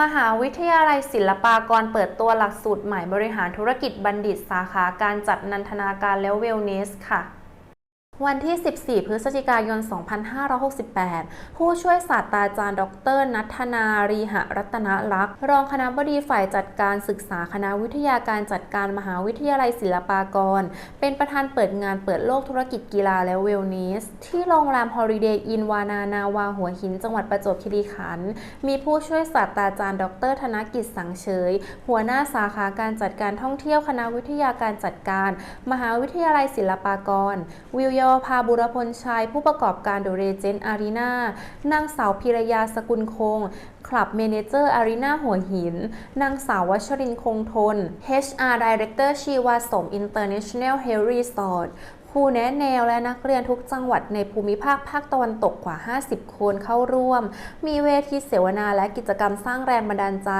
มหาวิทยาลัยศิลปากรเปิดตัวหลักสูตรใหม่บริหารธุรกิจบัณฑิตสาขาการจัดนันทนาการและเวลเนสค่ะ วันที่ 14 พฤศจิกายน 2568 ผู้ช่วยศาสตราจารย์ ดร นัทนารีหรัตนลักษณ์รองคณะบดีฝ่ายจัดการศึกษาคณะวิทยาการจัดการมหาวิทยาลัยศิลปากร เป็นประธานเปิดงานเปิดโลกธุรกิจกีฬาและเวลเนส ที่โรงแรมฮอลิเดย์อินวานานาวาหัวหิน จังหวัดประจวบคีรีขันธ์ มีผู้ช่วยศาสตราจารย์ ดร ธนกิจสังเฉย หัวหน้าสาขาการจัดการท่องเที่ยวคณะวิทยาการจัดการ มหาวิทยาลัยศิลปากร วิวยวภาบุรพลชัย ผู้ประกอบการเดอะเรเจนต์อารีนานางสาวพิรยาสกุลคง คลับเมเนเจอร์อารีนาหัวหิน นางสาววัชรินคงทน HR Director ชีวาสม International Health Resort ค รูแนะแนวและนักเรียนทุกจังหวัดในภูมิภาคภาคตะวันตกกว่า 50 คนเข้าร่วม มีเวทีเสวนาและกิจกรรมสร้างแรงบันดาลใจ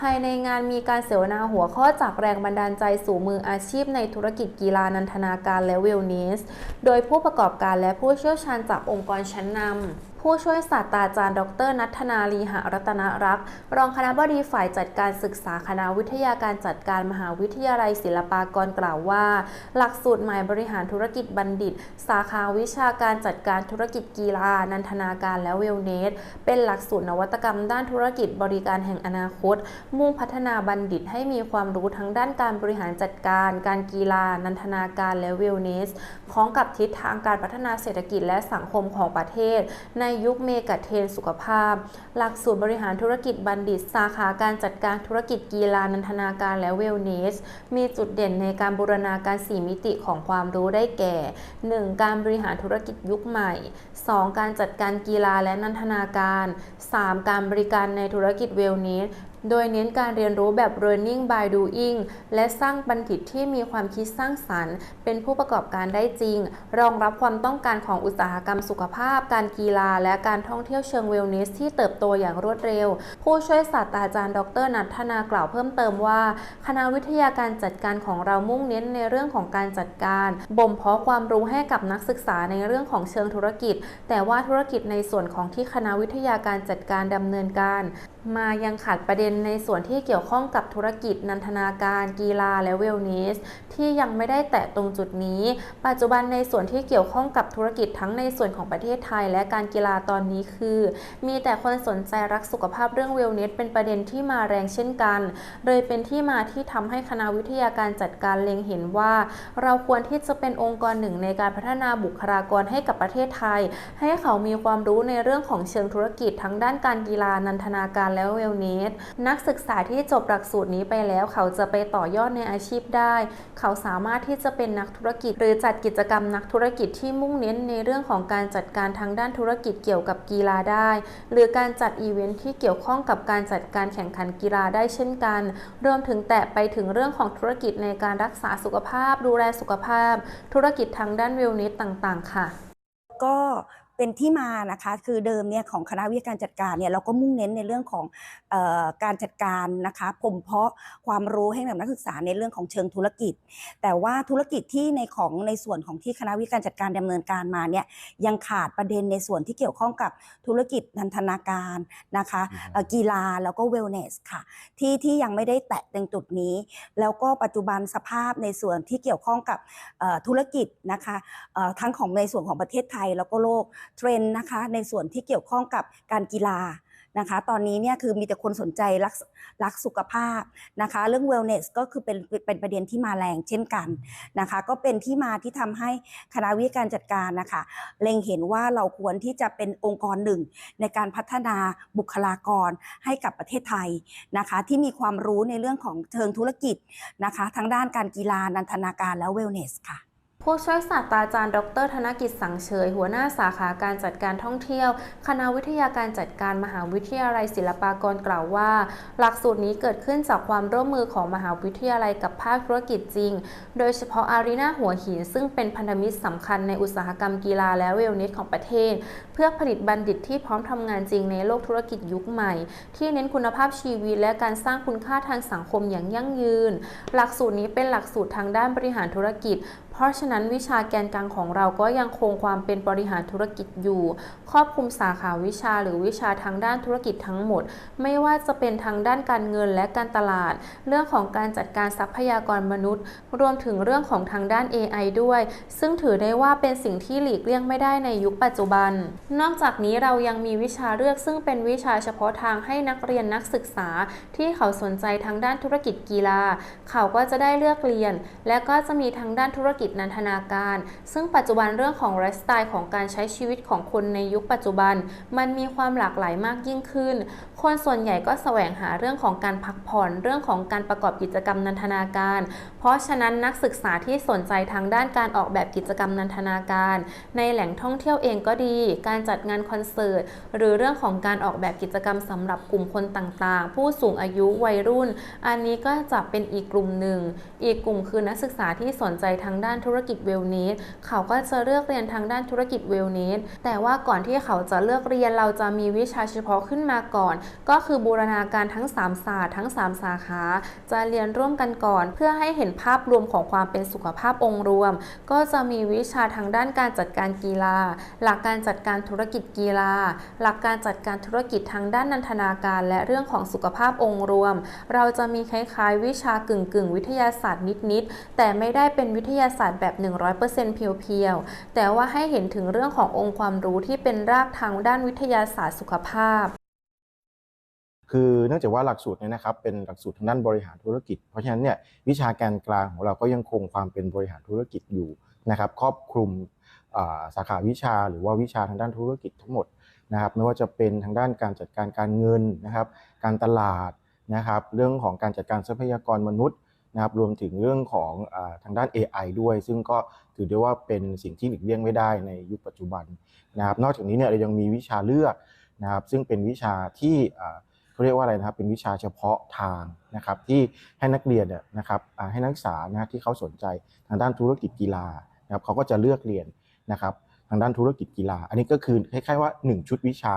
ภายในงานมีการเสวนาหัวข้อจากแรงบันดาลใจสู่มืออาชีพในธุรกิจกีฬานันทนาการและเวลเนส โดยผู้ประกอบการและผู้เชี่ยวชาญจากองค์กรชั้นนำผู้ช่วยศาสตราจารย์ ดรนัทนาลีหรัตนรักษ์รองคณะบดีฝ่ายจัดการศึกษาคณะวิทยาการจัดการมหาวิทยาลัยศิลปากรกล่าวว่า หลักสูตรใหม่บริหารธุรกิจบัณฑิต สาขาวิชาการจัดการธุรกิจกีฬา นันทนาการและเวลเนส เป็นหลักสูตรนวัตกรรมด้านธุรกิจบริการแห่งอนาคต มุ่งพัฒนาบัณฑิตให้มีความรู้ทั้งด้านการบริหารจัดการ การกีฬา นันทนาการและเวลเนสพร้อมกับทิศทางการพัฒนาเศรษฐกิจและสังคมของประเทศ ในยุคเมกะเทรนสุขภาพ หลักสูตรบริหารธุรกิจบัณฑิต สาขาการจัดการธุรกิจกีฬานันทนาการและเวลเนส มีจุดเด่นในการบูรณาการ 4 มิติของความรู้ได้แก่ 1. การบริหารธุรกิจยุคใหม่ 2. การจัดการกีฬาและนันทนาการ 3. การบริการในธุรกิจเวลเนส โดยเน้นการเรียนรู้แบบ learning by doing และสร้างบัณฑิตที่มีความคิดสร้างสรรค์ เป็นผู้ประกอบการได้จริง รองรับความต้องการของอุตสาหกรรมสุขภาพ การกีฬา และการท่องเที่ยวเชิงเวลเนสที่เติบโตอย่างรวดเร็ว ผู้ช่วยศาสตราจารย์ ดรนัทธนากล่าวเพิ่มเติมว่า คณะวิทยาการจัดการของเรามุ่งเน้นในเรื่องของการจัดการ บ่มเพาะความรู้ให้กับนักศึกษาในเรื่องของเชิงธุรกิจ แต่ว่าธุรกิจในส่วนของที่คณะวิทยาการจัดการดำเนินการมายังขาดประเด็นในส่วนที่เกี่ยวข้องกับธุรกิจนันทนาการกีฬาและเวลเนส ที่ยังไม่ได้แตะตรงจุดนี้ ปัจจุบันในส่วนที่เกี่ยวข้องกับธุรกิจทั้งในส่วนของประเทศไทย และการกีฬาตอนนี้คือ มีแต่คนสนใจรักสุขภาพเรื่องเวลเนส เป็นประเด็นที่มาแรงเช่นกัน เลยเป็นที่มาที่ทำให้คณะวิทยาการจัดการเล็งเห็นว่า เราควรที่จะเป็นองค์กรหนึ่งในการพัฒนาบุคลากรให้กับประเทศไทย ให้เขามีความรู้ในเรื่องของเชิงธุรกิจทั้งด้านการกีฬานันทนาการและเวลเนสนักศึกษาที่จบหลักสูตรนี้ไปแล้ว เขาจะไปต่อยอดในอาชีพได้ เขาสามารถที่จะเป็นนักธุรกิจ หรือจัดกิจกรรมนักธุรกิจที่มุ่งเน้นในเรื่องของการจัดการทางด้านธุรกิจเกี่ยวกับกีฬาได้ หรือการจัดอีเวนท์ที่เกี่ยวข้องกับการจัดการแข่งขันกีฬาได้เช่นกัน รวมถึงแตะไปถึงเรื่องของธุรกิจในการรักษาสุขภาพ ดูแลสุขภาพ ธุรกิจทางด้านเวลเนสต่าง ๆ ค่ะ ก็ เป็นที่มานะคะคือเดิมเนี่ยของคณะวิทยาการจัดการเนี่ยเราก็มุ่งเน้นในเรื่องของเออการจัดการนะคะผมเพาะความรู้ให้กับนักศึกษาในเรื่องของเชิงธุรกิจ แต่ว่าธุรกิจที่ในของในส่วนของที่คณะวิทยาการจัดการดำเนินการมาเนี่ยยังขาดประเด็นในส่วนที่เกี่ยวข้องกับธุรกิจนันทนาการนะคะเอ่อกีฬาแล้วก็เวลเนสค่ะที่ที่ยังไม่ได้แตะตรงจุดนี้ แล้วก็ปัจจุบันสภาพในส่วนที่เกี่ยวข้องกับเอ่อธุรกิจนะคะเอ่อทั้งของในส่วนของประเทศไทยแล้วก็โลกเทรนด์นะคะในส่วนที่เกี่ยวข้องกับการกีฬานะคะ ตอนนี้เนี่ยคือมีแต่คนสนใจรักรักสุขภาพนะคะ เรื่อง wellness ก็คือเป็นเป็นประเด็นที่มาแรงเช่นกันนะคะ ก็เป็นที่มาที่ทำให้คณะวิการจัดการนะคะ เล็งเห็นว่าเราควรที่จะเป็นองค์กรหนึ่ง ในการพัฒนาบุคลากรให้กับประเทศไทยนะคะ ที่มีความรู้ในเรื่องของเชิงธุรกิจนะคะ ทั้งด้านการกีฬานันทนาการและ wellness ค่ะ ผู้ช่วยศาสตราจารย์ ดร ธนกิจสังเฉย หัวหน้าสาขาการจัดการท่องเที่ยว คณะวิทยาการจัดการมหาวิทยาลัยศิลปากรกล่าวว่า หลักสูตรนี้เกิดขึ้นจากความร่วมมือของมหาวิทยาลัยกับภาคธุรกิจจริง โดยเฉพาะอารีนาหัวหิน ซึ่งเป็นพันธมิตรสำคัญในอุตสาหกรรมกีฬาและเวลเนสของประเทศ เพื่อผลิตบัณฑิตที่พร้อมทำงานจริงในโลกธุรกิจยุคใหม่ ที่เน้นคุณภาพชีวิต และการสร้างคุณค่าทางสังคมอย่างยั่งยืน หลักสูตรนี้เป็นหลักสูตรทางด้านบริหารธุรกิจ ราะฉะนั้นวิชาแกนกลางของเราก็ยังคงความเป็นบริหารธุรกิจอยู่ ครอบคลุมสาขาวิชาหรือวิชาทางด้านธุรกิจทั้งหมด ไม่ว่าจะเป็นทางด้านการเงินและการตลาด เรื่องของการจัดการทรัพยากรมนุษย์ รวมถึงเรื่องของทางด้าน AI ด้วย ซึ่งถือได้ว่าเป็นสิ่งที่หลีกเลี่ยงไม่ได้ในยุคปัจจุบัน นอกจากนี้เรายังมีวิชาเลือกซึ่งเป็นวิชาเฉพาะทางให้นักเรียนนักศึกษา ที่เขาสนใจทางด้านธุรกิจกีฬา เขาก็จะได้เลือกเรียน และก็จะมีทางด้านธุรกิจนันทนาการ ซึ่งปัจจุบันเรื่องของไลฟ์สไตล์ของการใช้ชีวิตของคนในยุคปัจจุบัน มันมีความหลากหลายมากยิ่งขึ้น คนส่วนใหญ่ก็แสวงหาเรื่องของการพักผ่อนเรื่องของการประกอบกิจกรรมนันทนาการ เพราะฉะนั้นนักศึกษาที่สนใจทางด้านการออกแบบกิจกรรมนันทนาการ ในแหล่งท่องเที่ยวเองก็ดี การจัดงานคอนเสิร์ตหรือเรื่องของการออกแบบกิจกรรมสำหรับกลุ่มคนต่างๆ ผู้สูงอายุวัยรุ่น อันนี้ก็จะเป็นอีกกลุ่มหนึ่ง อีกกลุ่มคือนักศึกษาที่สนใจทางด้านธุรกิจเวลเนสเขาก็จะเลือกเรียนทางด้านธุรกิจเวลเนสแต่ว่าก่อนที่เขาจะเลือกเรียนเราจะมีวิชาเฉพาะขึ้นมาก่อน ก็คือบูรณาการทั้ง 3 ศาสตร์ทั้ง 3 สาขา จะเรียนร่วมกันก่อน เพื่อให้เห็นภาพรวมของความเป็นสุขภาพองค์รวม ก็จะมีวิชาทางด้านการจัดการกีฬา หลักการจัดการธุรกิจกีฬา หลักการจัดการธุรกิจทางด้านนันทนาการ และเรื่องของสุขภาพองค์รวม เราจะมีคล้ายๆ วิชากึ่งๆ วิทยาศาสตร์าสตร์นิดๆ แต่ไม่ได้เป็นวิทยาศาสตร์แบบ 100%เพียวๆ แต่ว่าให้เห็นถึงเรื่องขององค์ความรู้ที่เป็นรากทางด้านวิทยาศาสตร์สุขภาพ คือเนื่องจากว่าหลักสูตรเนี่ยนะครับเป็นหลักสูตรทางด้านบริหารธุรกิจ เพราะฉะนั้นเนี่ยวิชาการกลางของเราก็ยังคงความเป็นบริหารธุรกิจอยู่นะครับครอบคลุมสาขาวิชาหรือว่าวิชาทางด้านธุรกิจทั้งหมดนะครับไม่ว่าจะเป็นทางด้านการจัดการการเงินนะครับ การตลาดนะครับ เรื่องของการจัดการทรัพยากรมนุษย์ นะครับรวมถึงเรื่องของอทางด้าน AI ด้วย ซึ่งก็ถือได้ว่าเป็นสิ่งที่หลีกเลี่ยงไม่ได้ในยุคปัจจุบันนะครับนอกจากนี้เนี่ยเรายังมีวิชาเลือกนะครับซึ่งเป็นวิชาที่เขาเรียกว่าอะไรนะครับเป็นวิชาเฉพาะทางนะครับที่ให้นักเรียนเนี่ยนะครับให้นักศึกษานะที่เขาสนใจทางด้านธุรกิจกีฬานะครับเขาก็จะเลือกเรียนนะครับทางด้านธุรกิจกีฬา อันนี้ก็คือคล้ายๆว่า 1 ชุดวิชา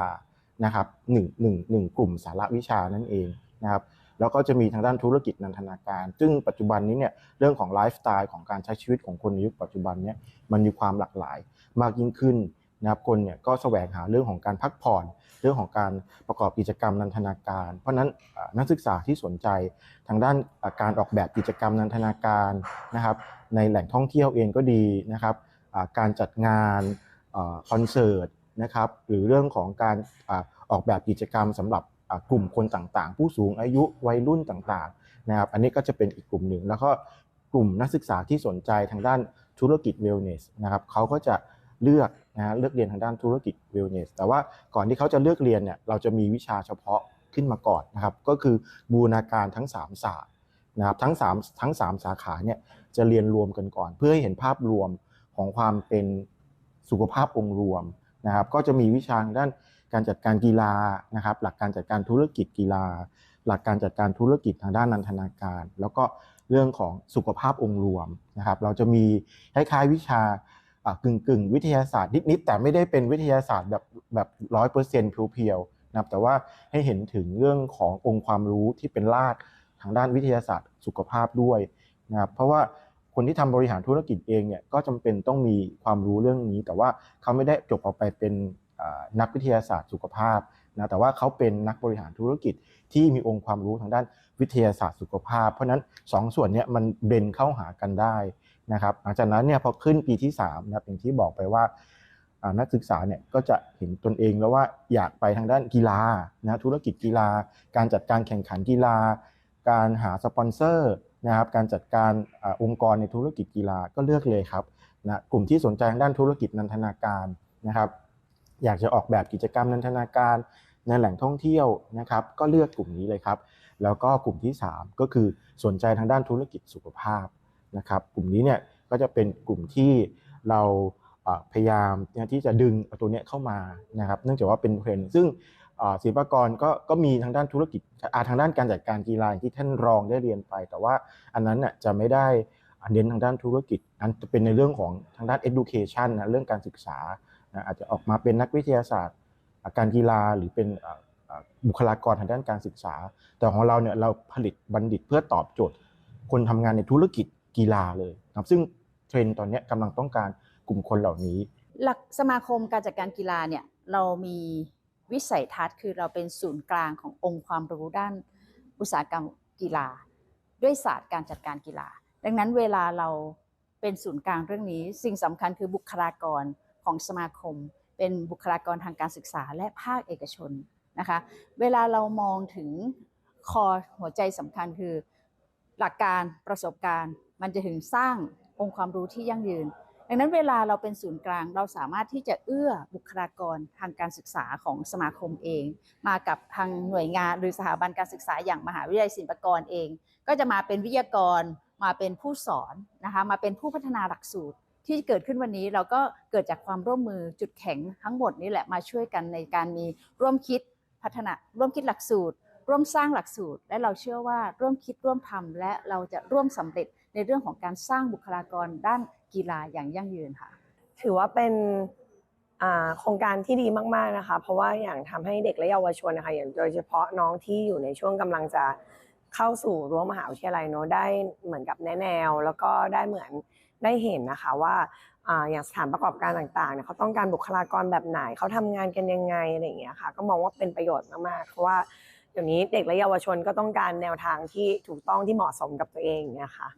นะครับหนึ่งหนึ่งหนึ่งกลุ่มสาระวิชานั่นเองนะครับ แล้วก็จะมีทางด้านธุรกิจนันทนาการ ซึ่งปัจจุบันนี้เนี่ยเรื่องของไลฟ์สไตล์ของการใช้ชีวิตของคนในยุคปัจจุบันเนี่ยมันมีความหลากหลายมากยิ่งขึ้นนะครับคนเนี่ยก็แสวงหาเรื่องของการพักผ่อน เรื่องของการประกอบกิจกรรมนันทนาการ เพราะฉะนั้นนักศึกษาที่สนใจทางด้านการออกแบบกิจกรรมนันทนาการนะครับ ในแหล่งท่องเที่ยวเองก็ดีนะครับการจัดงานคอนเสิร์ตนะครับหรือเรื่องของการออกแบบกิจกรรมสำหรับ กลุ่มคนต่างๆ ผู้สูงอายุวัยรุ่นต่างๆนะครับอันนี้ก็จะเป็นอีกกลุ่มหนึ่ง แล้วก็กลุ่มนักศึกษาที่สนใจทางด้านธุรกิจเวลเนสนะครับเขาก็จะเลือกนะฮะเลือกเรียนทางด้านธุรกิจเวลเนสแต่ว่าก่อนที่เขาจะเลือกเรียนเนี่ยเราจะมีวิชาเฉพาะขึ้นมาก่อนนะครับก็คือบูรณาการทั้ง 3 ศาสตร์นะครับทั้ง3ทั้ง 3 สาขาเนี่ยจะเรียนรวมกันก่อน เพื่อให้เห็นภาพรวมของความเป็นสุขภาพองค์รวมนะครับก็จะมีวิชาทางด้าน การจัดการกีฬานะครับ หลักการจัดการธุรกิจกีฬา หลักการจัดการธุรกิจทางด้านนันทนาการ แล้วก็เรื่องของสุขภาพองค์รวมนะครับ เราจะมีคล้ายๆวิชากึ่งกึ่งๆวิทยาศาสตร์นิดๆแต่ไม่ได้เป็นวิทยาศาสตร์แบบแบบร้อยเปอร์เซ็นต์เพียวๆนะครับแต่ว่าให้เห็นถึงเรื่องขององค์ความรู้ที่เป็นรากทางด้านวิทยาศาสตร์สุขภาพด้วยนะครับเพราะว่าคนที่ทำบริหารธุรกิจเองเนี่ยก็จำเป็นต้องมีความรู้เรื่องนี้ แต่ว่าเขาไม่ได้จบออกไปเป็น นักวิทยาศาสตร์สุขภาพนะแต่ว่าเขาเป็นนักบริหารธุรกิจที่มีองค์ความรู้ทางด้านวิทยาศาสตร์สุขภาพ เพราะนั้นสองส่วนนี้มันเบนเข้าหากันได้นะครับหลังจากนั้นเนี่ยพอขึ้นปีที่3นะอย่างที่บอกไปว่านักศึกษาเนี่ยก็จะเห็นตนเองแล้วว่าอยากไปทางด้านกีฬานะธุรกิจกีฬา การจัดการแข่งขันกีฬา การหาสปอนเซอร์นะครับการจัดการอองค์กรในธุรกิจกีฬาก็เลือกเลยครับนะกลุ่มที่สนใจทางด้านธุรกิจนันทนาการนะครับ อยากจะออกแบบกิจกรรมนันทนาการในแหล่งท่องเที่ยวนะครับก็เลือกกลุ่มนี้เลยครับ แล้วก็กลุ่มที่ 3 ก็คือสนใจทางด้านธุรกิจสุขภาพนะครับ กลุ่มนี้เนี่ยก็จะเป็นกลุ่มที่เราพยายามที่จะดึงตัวเนี้ยเข้ามานะครับ เนื่องจากว่าเป็นเทรนด์ซึ่งศิลปากรก็ก็มีทางด้านธุรกิจอาทางด้านการจัดการกีฬาอย่างที่ท่านรองได้เรียนไป แต่ว่าอันนั้นน่ะจะไม่ได้เน้นทางด้านธุรกิจอันจะเป็นในเรื่องของทางด้าน education นะเรื่องการศึกษา นะอาจจะออกมาเป็นนักวิทยาศาสตร์ การกีฬาหรือเป็นบุคลากรทางด้านการศึกษา แต่ของเราเนี่ยเราผลิตบัณฑิตเพื่อตอบโจทย์ คนทำงานในธุรกิจกีฬาเลยนะครับซึ่งเทรนด์ตอนนี้ยกำลังต้องการกลุ่มคนเหล่านี้ หลักสมาคมการจัดการกีฬาเนี่ยเรามีวิสัยทัศน์คือเราเป็นศูนย์กลางขององค์ความรู้ด้านอุตสาหกรรมกีฬา ด้วยศาสตร์การจัดการกีฬา ดังนั้นเวลาเราเป็นศูนย์กลางเรื่องนี้ สิ่งสำคัญคือบุคลากร ของสมาคม เป็นบุคลากรทางการศึกษาและภาคเอกชนนะคะ เวลาเรามองถึงคอหัวใจสำคัญคือ หลักการประสบการณ์ มันจะถึงสร้างองค์ความรู้ที่ยั่งยืน ดังนั้นเวลาเราเป็นศูนย์กลางเราสามารถที่จะเอื้อบุคลากรทางการศึกษาของสมาคมเอง มากับทางหน่วยงานหรือสถาบันการศึกษาอย่างมหาวิทยาลัยศิลปากรเอง ก็จะมาเป็นวิทยากรมาเป็นผู้สอนนะคะมาเป็นผู้พัฒนาหลักสูตร ที่เกิดขึ้นวันนี้เราก็เกิดจากความร่วมมือจุดแข็งทั้งหมดนี้แหละมาช่วยกันในการมีร่วมคิดพัฒนาร่วมคิดหลักสูตร ร่วมสร้างหลักสูตร และเราเชื่อว่าร่วมคิดร่วมทำและเราจะร่วมสำเร็จในเรื่องของการสร้างบุคลากรด้านกีฬาอย่างยั่งยืนค่ะ ถือว่าเป็นโครงการที่ดีมากๆนะคะ เพราะว่าอย่างทำให้เด็กและเยาวชนนะคะอย่างโดยเฉพาะน้องที่อยู่ในช่วงกำลังจะเข้าสู่รั้วมหาวิทยาลัยเนอะได้เหมือนกับแนแนว แล้วก็ได้เหมือน ได้เห็นนะคะว่าอย่างสถานประกอบการต่างๆเนี่ยเขาต้องการบุคลากรแบบไหนเขาทำงานกันยังไงอะไรอย่างเงี้ยค่ะ ก็มองว่าเป็นประโยชน์มากๆเพราะว่าเดี๋ยวนี้เด็กและเยาวชนก็ต้องการแนวทางที่ถูกต้องที่เหมาะสมกับตัวเองเงี้ยค่ะ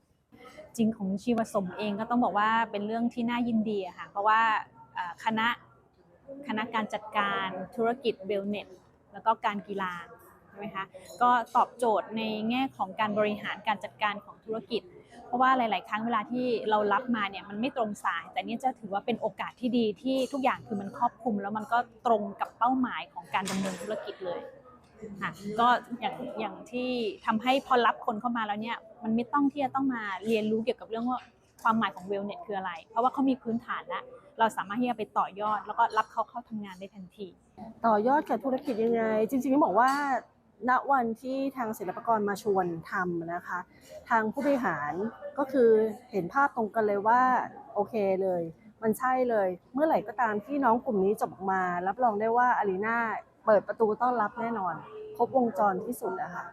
จริงของชีวสมเองก็ต้องบอกว่าเป็นเรื่องที่น่ายินดีค่ะเพราะว่าคณะคณะการจัดการธุรกิจเวลเนสแล้วก็การกีฬาใช่ไหมคะก็ตอบโจทย์ในแง่ของการบริหารการจัดการของธุรกิจ เพราะว่าหลาย ๆ ครั้งเวลาที่เรารับมาเนี่ยมันไม่ตรงสาย แต่เนี่ยจะถือว่าเป็นโอกาสที่ดีที่ทุกอย่างคือมันครอบคลุม แล้วมันก็ตรงกับเป้าหมายของการดำเนินธุรกิจเลยค่ะก็อย่างอย่างที่ทำให้พอรับคนเข้ามาแล้วเนี่ยมันไม่ต้องที่จะต้องมาเรียนรู้เกี่ยวกับเรื่องว่าความหมายของเวลเน็ตคืออะไร เพราะว่าเขามีพื้นฐานแล้วเราสามารถที่จะไปต่อยอด แล้วก็รับเขาเข้าทำงานได้ทันที ต่อยอดกับธุรกิจยังไง จริงๆต้องบอกว่า ณวันที่ทางศิลปากรมาชวนทำนะคะ ทางผู้บริหารก็คือเห็นภาพตรงกันเลยว่าโอเคเลย มันใช่เลย เมื่อไหร่ก็ตามที่น้องกลุ่มนี้จบออกมา รับรองได้ว่าอารีนาเปิดประตูต้อนรับแน่นอน ครบวงจรที่สุดนะค่ะ